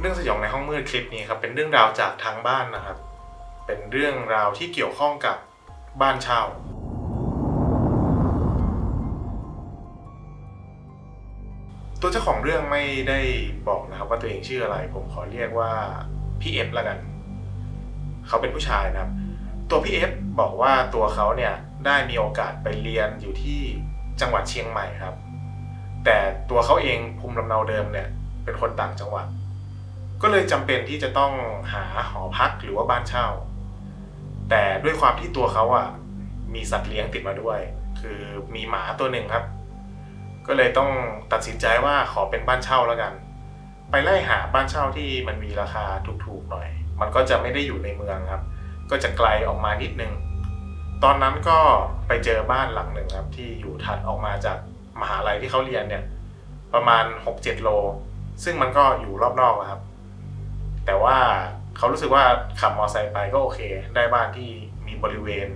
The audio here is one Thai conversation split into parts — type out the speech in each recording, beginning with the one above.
เรื่องสยองในห้องมืดคลิปนี้ครับเป็นเรื่องราวจากทางบ้านนะครับ เป็นเรื่องราวที่เกี่ยวข้องกับบ้านเช่าตัวเจ้าของเรื่องไม่ได้บอกนะครับว่าตัวเองชื่ออะไร ผมขอเรียกว่าพี่เอฟละกัน เขาเป็นผู้ชายนะครับ ตัวพี่เอฟบอกว่าตัวเขาเนี่ยได้มีโอกาสไปเรียนอยู่ที่จังหวัดเชียงใหม่ครับ แต่ตัวเขาเองภูมิลำเนาเดิมเนี่ยเป็นคนต่างจังหวัด ก็เลยจำเป็นที่จะต้องหาหอพักหรือว่าบ้านเช่า แต่ด้วยความที่ตัวเขาอะมีสัตว์เลี้ยงติดมาด้วย คือมีหมาตัวหนึ่งครับ ก็เลยต้องตัดสินใจว่าขอเป็นบ้านเช่าแล้วกัน ไปไล่หาบ้านเช่าที่มันมีราคาถูกๆหน่อย มันก็จะไม่ได้อยู่ในเมืองครับ ก็จะไกลออกมานิดนึง ตอนนั้นก็ไปเจอบ้านหลังหนึ่งครับ ที่อยู่ถัดออกมาจากมหาลัยที่เขาเรียนเนี่ย ประมาณ 6-7 โล ซึ่งมันก็อยู่รอบนอกครับ แต่ว่าเขารู้สึกว่าขับมอเตอร์ไซค์ไปก็โอเค ได้บ้านที่มีบริเวณ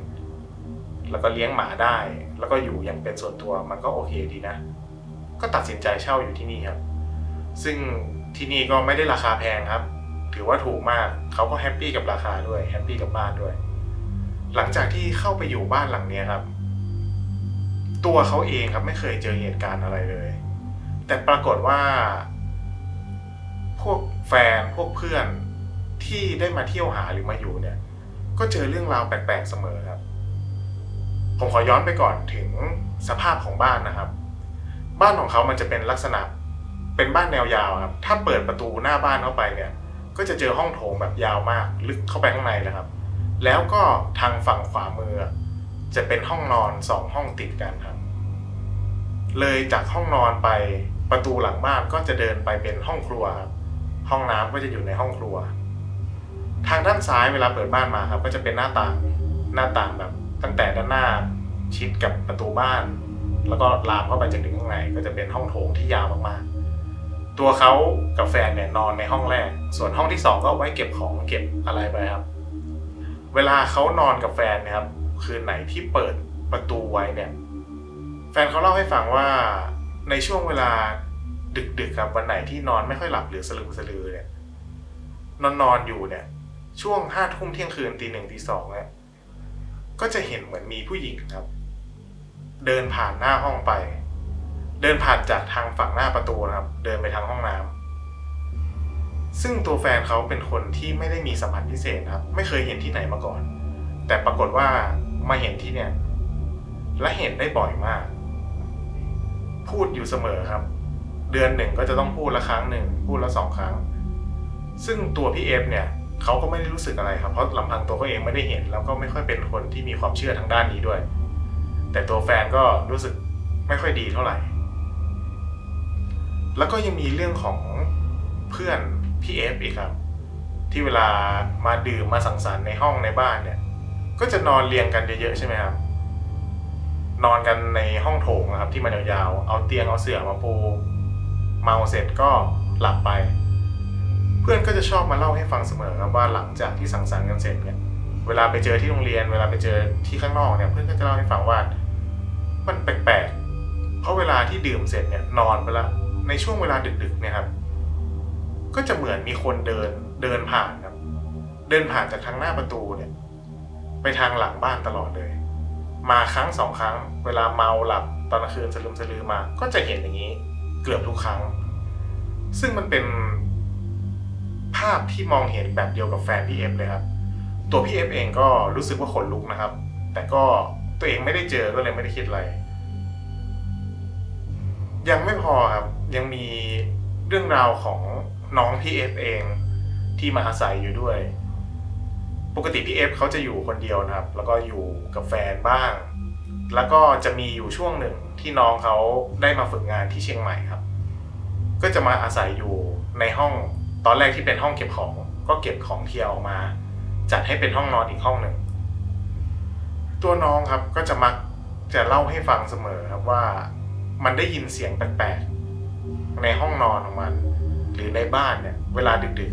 แล้วก็เลี้ยงหมาได้ แล้วก็อยู่อย่างเป็นส่วนตัวมันก็โอเคดีนะ ก็ตัดสินใจเช่าอยู่ที่นี่ครับ ซึ่งที่นี่ก็ไม่ได้ราคาแพงครับ ถือว่าถูกมากเขาก็แฮปปี้กับราคาด้วยแฮปปี้กับบ้านด้วย หลังจากที่เข้าไปอยู่บ้านหลังนี้ครับ ตัวเขาเองครับไม่เคยเจอเหตุการณ์อะไรเลย แต่ปรากฏว่า พวก แฟนพวกเพื่อนที่ได้มาเที่ยวหาหรือมาอยู่เนี่ย ก็เจอเรื่องราวแปลกๆเสมอครับ ผมขอย้อนไปก่อนถึงสภาพของบ้านนะครับ บ้านของเขามันจะเป็นลักษณะเป็นบ้านแนวยาวครับ ถ้าเปิดประตูหน้าบ้านเข้าไปเนี่ย ก็จะเจอห้องโถงแบบยาวมาก ลึกเข้าไปข้างในนะครับ แล้วก็ทางฝั่งขวามือ จะเป็นห้องนอนสองห้องติดกันครับ เลยจากห้องนอนไปประตูหลังบ้านก็จะเดินไปเป็นห้องครัวครับ ห้องน้ำก็จะอยู่ในห้องครัว ทางด้านซ้ายเวลาเปิดบ้านมาครับ ก็จะเป็นหน้าต่างหน้าต่างแบบ ตั้งแต่ด้านหน้าชิดกับประตูบ้าน แล้วก็ลามเข้าไปจนถึงข้างในก็จะเป็นห้องโถงที่ยาวมากๆ ตัวเขากับแฟนเนี่ยนอนในห้องแรก ส่วนห้องที่สองก็ไว้เก็บของเก็บอะไรไปครับ เวลาเขานอนกับแฟนเนะครับ คืนไหนที่เปิดประตูไว้เนี่ย แฟนเขาเล่าให้ฟังว่าในช่วงเวลา ดึกๆครับวันไหนที่นอนไม่ค่อยหลับหรือสลืมสลือเนี่ยนอนนอนอยู่เนี่ย ช่วงห้าทุ่มเที่ยงคืนตีหนึ่งตีสองเนี่ยก็จะเห็นเหมือนมีผู้หญิงครับ เดินผ่านหน้าห้องไป เดินผ่านจากทางฝั่งหน้าประตูนะครับ เดินไปทางห้องน้ำซึ่งตัวแฟนเขาเป็นคนที่ไม่ได้มีสัมผัสพิเศษครับ ไม่เคยเห็นที่ไหนมาก่อน แต่ปรากฏว่ามาเห็นที่เนี่ย และเห็นได้บ่อยมาก พูดอยู่เสมอครับ เดือนหนึ่งก็จะต้องพูดละครั้งหนึ่งพูดละสองครั้ง ซึ่งตัวพี่เอฟเนี่ยเขาก็ไม่ได้รู้สึกอะไรครับเพราะลำพังตัวเขาเองไม่ได้เห็น แล้วก็ไม่ค่อยเป็นคนที่มีความเชื่อทางด้านนี้ด้วย แต่ตัวแฟนก็รู้สึกไม่ค่อยดีเท่าไหร่ แล้วก็ยังมีเรื่องของเพื่อนพี่เอฟอีกครับ ที่เวลามาดื่มมาสังสรรค์ในห้องในบ้านเนี่ย ก็จะนอนเรียงกันเยอะๆใช่ไหมครับนอนกันในห้องโถงนะครับที่มันยาวๆ เอาเตียงเอาเสื่อมาปู เมาเสร็จก็หลับไป เพื่อนก็จะชอบมาเล่าให้ฟังเสมอครับว่าหลังจากที่สังสรรค์กันเสร็จเนี่ยเวลาไปเจอที่โรงเรียน เวลาไปเจอที่ข้างนอกเนี่ยเพื่อนก็จะเล่าให้ฟังว่ามันแปลกๆเพราะเวลาที่ดื่มเสร็จเนี่ยนอนไปล้วในช่วงเวลาดึกๆเนี่ยครับ ก็จะเหมือนมีคนเดินเดินผ่านครับ เดินผ่านจากทางหน้าประตูเนี่ย ไปทางหลังบ้านตลอดเลย มาครั้งสองครั้ง เวลาเมาหลับตอนกลางคืนสลืมสลือมา ก็จะเห็นอย่างนี้ เกือบทุกครั้ง ซึ่งมันเป็นภาพที่มองเห็นแบบเดียวกับแฟนพี่เอฟเลยครับ ตัวพี่เอฟเองก็รู้สึกว่าขนลุกนะครับ แต่ก็ตัวเองไม่ได้เจอก็เลยไม่ได้คิดอะไร ยังไม่พอครับ ยังมีเรื่องราวของน้องพี่เอฟเองที่มาอาศัยอยู่ด้วย ปกติพี่เอฟเขาจะอยู่คนเดียวนะครับ แล้วก็อยู่กับแฟนบ้าง แล้วก็จะมีอยู่ช่วงหนึ่ง ที่น้องเขาได้มาฝึกงานที่เชียงใหม่ครับ ก็จะมาอาศัยอยู่ในห้องตอนแรกที่เป็นห้องเก็บของ ก็เก็บของเที่ยวออกมา จัดให้เป็นห้องนอนอีกห้องหนึ่ง ตัวน้องครับก็จะมักจะเล่าให้ฟังเสมอครับว่ามันได้ยินเสียงแปลกๆในห้องนอนของมัน หรือในบ้านเนี่ย เวลาดึก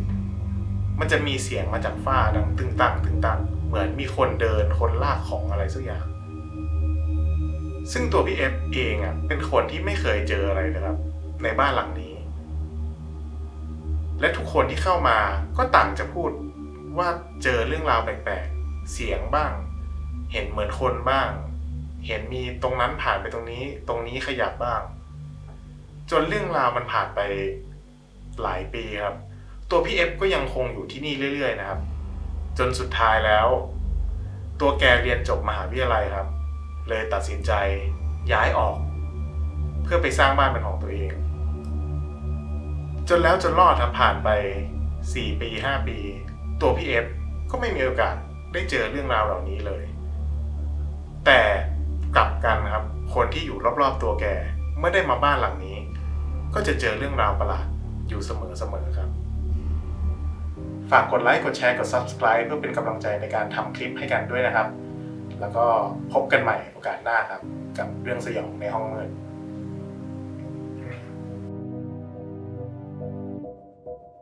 ๆ มันจะมีเสียงมาจากฝ้าดังตึงตังตึงตังเหมือนมีคนเดินคนลากของอะไรสักอย่าง ซึ่งตัวพี่เอฟเองอะเป็นคนที่ไม่เคยเจออะไรเลยครับ ในบ้านหลังนี้ และทุกคนที่เข้ามาก็ต่างจะพูดว่าเจอเรื่องราวแปลกๆ เสียงบ้าง เห็นเหมือนคนบ้าง เห็นมีตรงนั้นผ่านไปตรงนี้ ตรงนี้ขยับบ้าง จนเรื่องราวมันผ่านไปหลายปีครับ ตัวพี่เอฟก็ยังคงอยู่ที่นี่เรื่อย ๆ นะครับ จนสุดท้ายแล้ว ตัวแกเรียนจบมหาวิทยาลัยครับ เลยตัดสินใจย้ายออก เพื่อไปสร้างบ้านเป็นของตัวเอง จนแล้วจนรอดครับผ่านไป 4 ปี 5 ปี ตัวพี่เอฟก็ไม่มีโอกาสได้เจอเรื่องราวเหล่านี้เลย แต่กลับกันครับ คนที่อยู่รอบๆตัวแกเมื่อได้มาบ้านหลังนี้ ก็จะเจอเรื่องราวประหลาดอยู่เสมอๆครับ ฝากกดไลค์ กดแชร์ กด Subscribe เพื่อเป็นกำลังใจในการทำคลิปให้กันด้วยนะครับ แล้วก็พบกันใหม่โอกาสหน้าครับ กับเรื่องสยองในห้องมืด